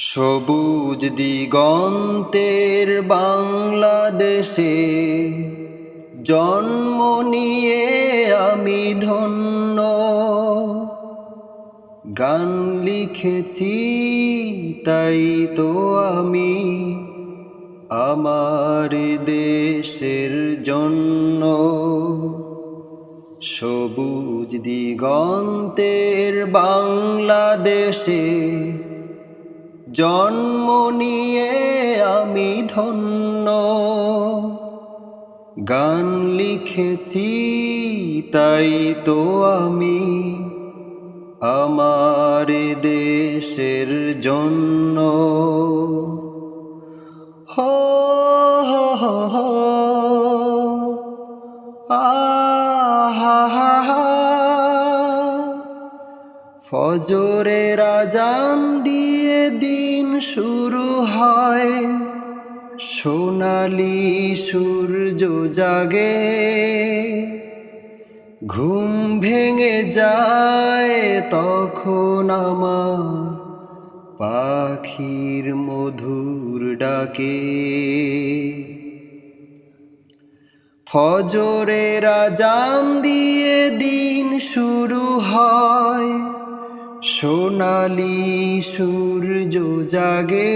সবুজ দিগন্তের বাংলাদেশে জন্ম নিয়ে আমি ধন্য। গান লিখেছি, তাই তো আমি আমার দেশের জন্য। সবুজ দিগন্তের বাংলাদেশে জন্ম নিয়ে আমি ধন্য। গান লিখেছি, তাই তো আমি আমার দেশের জন্য। হো ফজরের আজান দিয়ে দিন শুরু হয়। সোনালি সূর্য জাগে। ঘুম ভেঙে যায় তখন আমার পাখির মধুর ডাকে। ফজরের আজান দিয়ে দিন শুরু হয়। সোনালি সূর্য জাগে,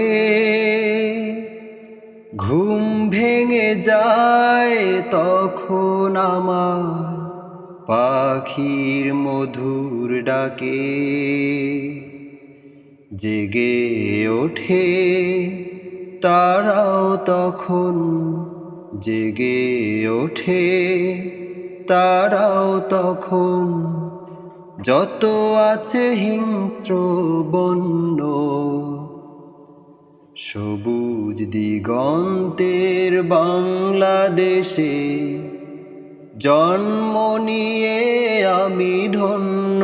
ঘুম ভেঙে যায় তখন আমার পাখির মধুর ডাকে। জেগে ওঠে তারাও তখন, জেগে ওঠে তারাও তখন। যত আছে হিংস্র বন্য, সবুজ দিগন্তের বাংলাদেশে জন্ম নিয়ে আমি ধন্য।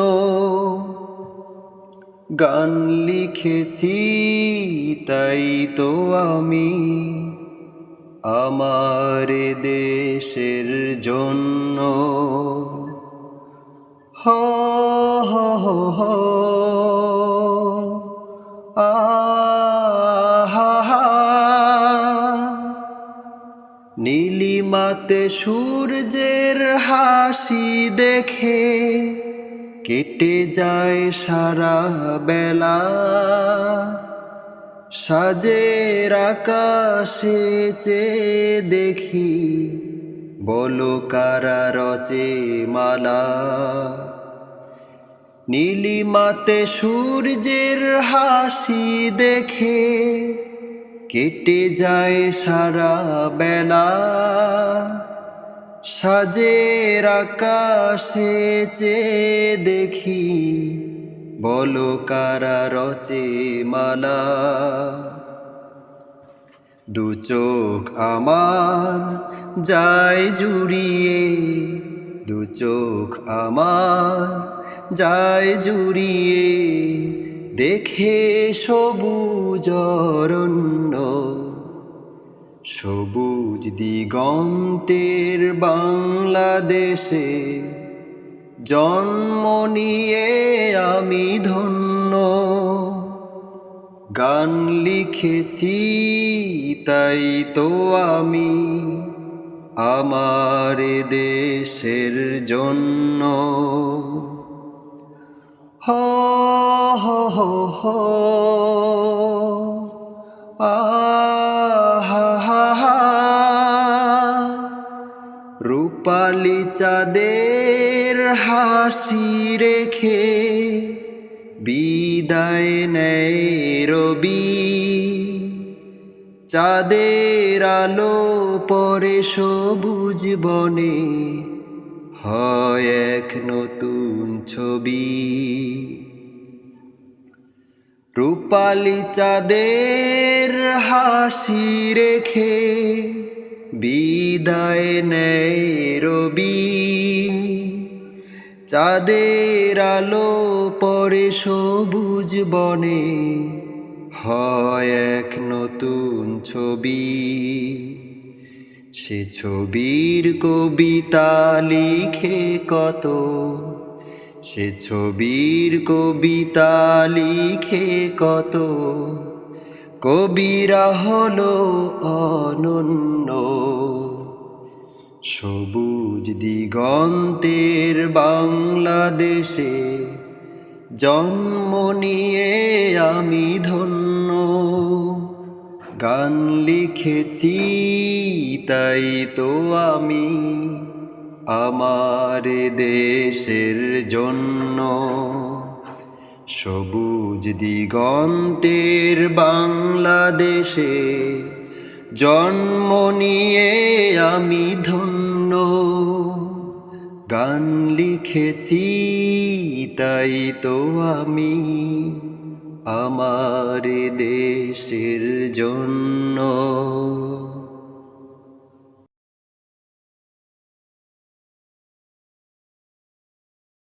গান লিখেছি, তাই তো আমি আমার দেশের জন্য। নীলিমাতে সূর্যের হাসি দেখে কেটে যায় সারা বেলা। সাজের আকাশে চেয়ে দেখি বলো কারা রচে মালা। নীলিমাতে সূর্যের হাসি দেখে কেটে যায় সারা বেলা। সাজের আকাশে চেয়ে দেখি, বলো কারা রচে মালা? দু চোখ আমার যায় জুড়িয়ে, দু চোখ আমার যায় জুড়িয়ে দেখে সবুজ অরণ্য। সবুজ দিগন্তের বাংলাদেশে জন্ম নিয়ে আমি ধন্য। গান লিখেছি, তাই তো আমি আমার দেশের জন্য। হো হো হো হো। রূপালি চাঁদের হাসি রেখে বিদায় নেয় রবি। চাঁদের আলো পরে সবুজ বনে হয় এক নতুন ছবি। রূপালি চাঁদের হাসি রেখে বিদায় নেয় রবি। চাঁদের আলো পরে সবুজ বনে হয় এক নতুন ছবি। সে ছবির কবিতা লিখে কত? সে ছবির কবিতা লিখে কত? কবিরা হলো অনন্য। সবুজ দিগন্তের বাংলাদেশে জন্ম নিয়ে আমি ধন্য। গান লিখেছি, তাই তো আমি আমার দেশের জন্য সবুজ দিগন্তের বাংলাদেশে জন্ম নিয়ে আমি ধন্য। গান লিখেছি, তাই তো আমি আমার দেশের জন্য